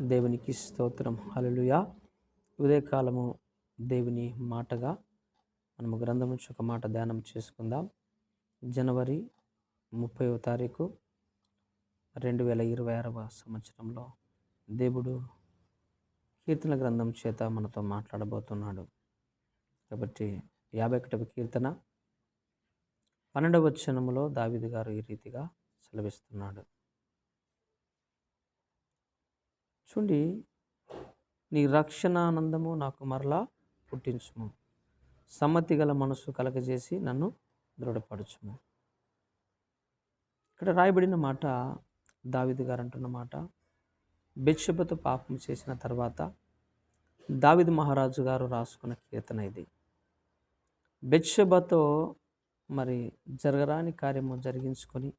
దేవునికి స్తోత్రం. హలలుయా ఉదయకాలము దేవుని మాటగా మనము గ్రంథం నుంచి ఒక మాట ధ్యానం చేసుకుందాం. జనవరి ముప్పైవ తారీఖు రెండు వేల ఇరవై ఆరవ సంవత్సరంలో దేవుడు కీర్తన గ్రంథం చేత మనతో మాట్లాడబోతున్నాడు. కాబట్టి యాభై ఒకటవ కీర్తన. పన్నెండవ వచనములో దావిది గారు ఈ రీతిగా సెలవిస్తున్నాడు. చూడండి నీ రక్షణానందము నాకు మరలా పుట్టించుము. సమ్మతి గల మనసు కలగజేసి నన్ను దృఢపరచుము. ఇక్కడ రాయబడిన మాట దావిది గారు అంటున్న మాట బెత్షెబతో పాపం చేసిన తర్వాత దావిద్ మహారాజు గారు రాసుకున్న కీర్తన ఇది. బెత్షెబతో మరి జరగరాని కార్యము జరిగించుకొని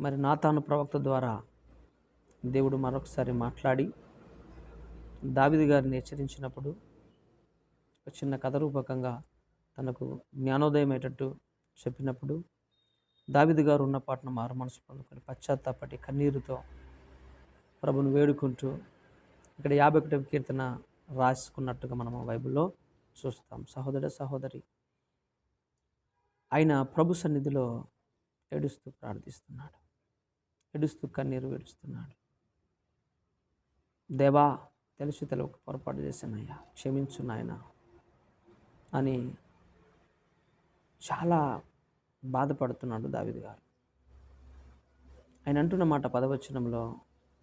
మరి నాతాను ప్రవక్త ద్వారా దేవుడు మరొకసారి మాట్లాడి దావిది గారిని హెచ్చరించినప్పుడు ఒక చిన్న కథ రూపకంగా తనకు జ్ఞానోదయం అయ్యేటట్టు చెప్పినప్పుడు దావిది గారు ఉన్న పాటను మారు మనసు పొందుకొని పశ్చాత్తాపటి కన్నీరుతో ప్రభును వేడుకుంటూ ఇక్కడ యాభై ఒకటి కీర్తన రాసుకున్నట్టుగా మనము బైబిల్లో చూస్తాం. సహోదర సహోదరి ఆయన ప్రభు సన్నిధిలో ఏడుస్తూ ప్రార్థిస్తున్నాడు. ఏడుస్తూ కన్నీరు వేడుస్తున్నాడు. దేవా తెలిసి తెలవక పొరపాటు చేశానయ్యా. క్షమించు నాయన. అని చాలా బాధపడుతున్నాడు దావిది గారు. ఆయన అంటున్న మాట పదవచనంలో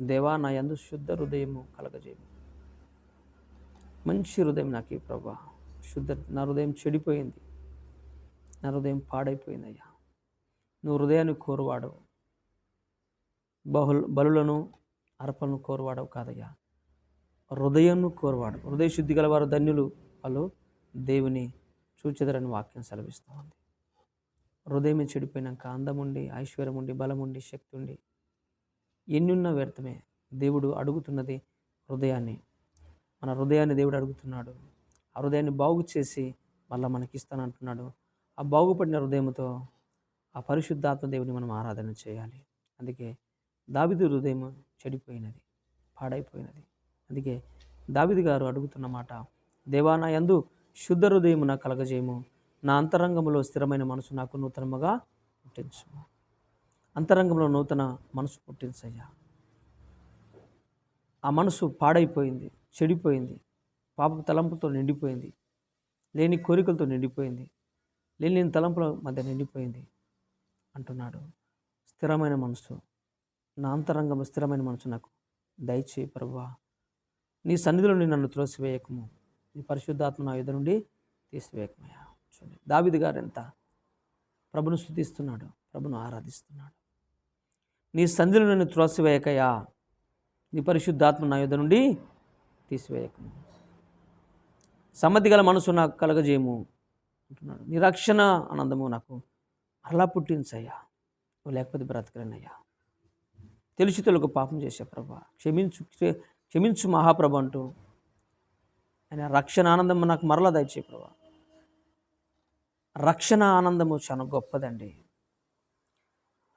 దేవా నా యందు శుద్ధ హృదయము కలగజేయము మంచి హృదయం నాకు ఈ ప్రభా. శుద్ధ నా హృదయం చెడిపోయింది. నా హృదయం పాడైపోయిందయ్యా. నువ్వు హృదయాన్ని కోరువాడు బహుల్ బలులను అర్పణను కోరువాడవు కాదయ్యా. హృదయంను కోరువాడు. హృదయ శుద్ధి గలవారు ధన్యులు. వాళ్ళు దేవుని చూచెదరని వాక్యం సెలవిస్తూ ఉంది హృదయమే చెడిపోయినాక అందముండి ఐశ్వర్యం ఉండి బలం ఉండి శక్తి ఉండి ఎన్నున్న వ్యర్థమే దేవుడు అడుగుతున్నది హృదయాన్ని. మన హృదయాన్ని దేవుడు అడుగుతున్నాడు. ఆ హృదయాన్ని బాగు చేసి మళ్ళీ మనకి ఇస్తానంటున్నాడు ఆ బాగుపడిన హృదయంతో ఆ పరిశుద్ధాత్మ దేవుని మనం ఆరాధన చేయాలి. అందుకే దావిదు హృదయం చెడిపోయినది పాడైపోయినది. అందుకే దావిది గారు అడుగుతున్న మాట దేవా నా యందు శుద్ధ హృదయము నా కలగజేయము. నా అంతరంగంలో స్థిరమైన మనసు నాకు నూతనముగా పుట్టించు అంతరంగంలో నూతన మనసు పుట్టించయ్యా. ఆ మనసు పాడైపోయింది చెడిపోయింది పాప తలంపుతో నిండిపోయింది లేని కోరికలతో నిండిపోయింది లేని తలంపుల మధ్య నిండిపోయింది అంటున్నాడు. స్థిరమైన మనసు నా అంతరంగం స్థిరమైన మనసు నాకు. దయచేయి ప్రభువా నీ సన్నిధిలో నన్ను త్రోసివేయకము. నీ పరిశుద్ధాత్మ నా యుద్ధ నుండి తీసివేయకమయ్యా. చూడండి దావిది గారు ఎంత ప్రభును స్థుతిస్తున్నాడు ప్రభును ఆరాధిస్తున్నాడు. నీ సంధిలో నన్ను త్రోసివేయకయా నీ పరిశుద్ధాత్మ నా యుద్ధ నుండి తీసివేయకము. సమ్మతి గల మనసు నాకు కలగజేయము అంటున్నాడు. నీ రక్షణ ఆనందము నాకు మరలా పుట్టించయ్యా. నువ్వు లేకపోతే బ్రతకలేనయ్యా. తెలిసి తెలుగు పాపం చేసే ప్రభా. క్షమించు క్షమించు మహాప్రభు అంటూ. ఆయన రక్షణ ఆనందం నాకు మరలా దయచే ప్రభా. రక్షణ ఆనందము చాలా గొప్పదండి.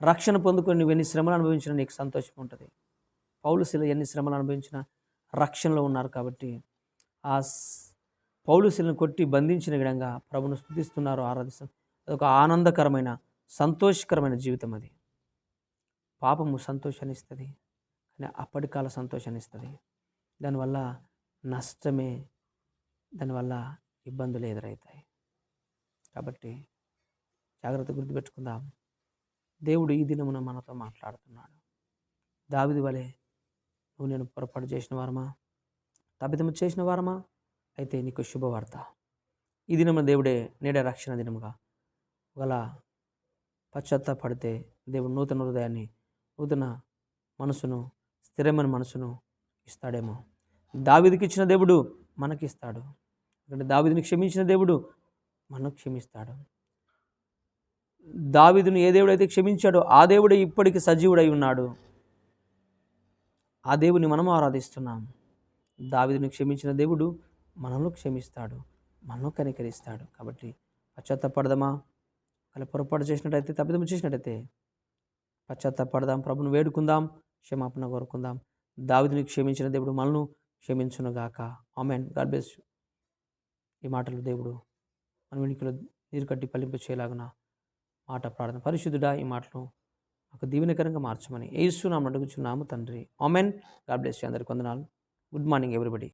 రక్షణ పొందుకొని నువ్వు ఎన్ని శ్రమలు అనుభవించినా నీకు సంతోషం ఉంటుంది. పౌలుశిల ఎన్ని శ్రమలు అనుభవించినా రక్షణలో ఉన్నారు కాబట్టి ఆ పౌలుశిలను కొట్టి బంధించిన విధంగా ప్రభును స్థుతిస్తున్నారు ఆరాధిస్తున్నారు. అదొక ఆనందకరమైన సంతోషకరమైన జీవితం అది. పాపము సంతోషాన్ని ఇస్తుంది కానీ అప్పటికాల సంతోషాన్ని ఇస్తుంది దానివల్ల నష్టమే దానివల్ల ఇబ్బందులు ఎదురవుతాయి కాబట్టి జాగ్రత్త గుర్తుపెట్టుకుందాం. దేవుడు ఈ దినమున మనతో మాట్లాడుతున్నాడు. దావిది వలె నువ్వు నేను పొరపాటు చేసిన వారమా? తప్పిదము చేసిన వారమా? అయితే నీకు శుభవార్త. ఈ దినమున దేవుడే నేడే రక్షణ దినముగా ఒకలా పశ్చాత్తాపడితే దేవుడు నూతన హృదయాన్ని నూతన మనసును స్థిరమైన మనసును ఇస్తాడేమో. దావిదికి ఇచ్చిన దేవుడు మనకిస్తాడు. ఎందుకంటే దావిదిని క్షమించిన దేవుడు మనకు క్షమిస్తాడు. దావిదును ఏ దేవుడైతే క్షమించాడో ఆ దేవుడే ఇప్పటికి సజీవుడై ఉన్నాడు. ఆ దేవుని మనం ఆరాధిస్తున్నాం. దావిదిని క్షమించిన దేవుడు మనల్ని క్షమిస్తాడు. మనల్ని కనికరిస్తాడు. కాబట్టి పశ్చాత్తపడదామా అలా పొరపాటు చేసినట్టయితే తప్పిదం చేసినట్టయితే పశ్చాత్తపడదాం. ప్రభును వేడుకుందాం క్షమాపణ కోరుకుందాం. దావిదిని క్షమించిన దేవుడు మనను క్షమించునుగాక. ఆమెన్. గాడ్ బ్లెస్ ఈ మాటలు దేవుడు మన వెనుకలో నీరు కట్టి పలింపు చేయలాగున మాట ప్రార్థన. పరిశుద్ధుడా ఈ మాటను ఒక దీవెనకరంగా మార్చమని ఏసు నామ అడుగుచున్నాము తండ్రి. ఆమెన్. గాడ్ బ్లెస్ అందరికి వందనాలు. Good morning everybody.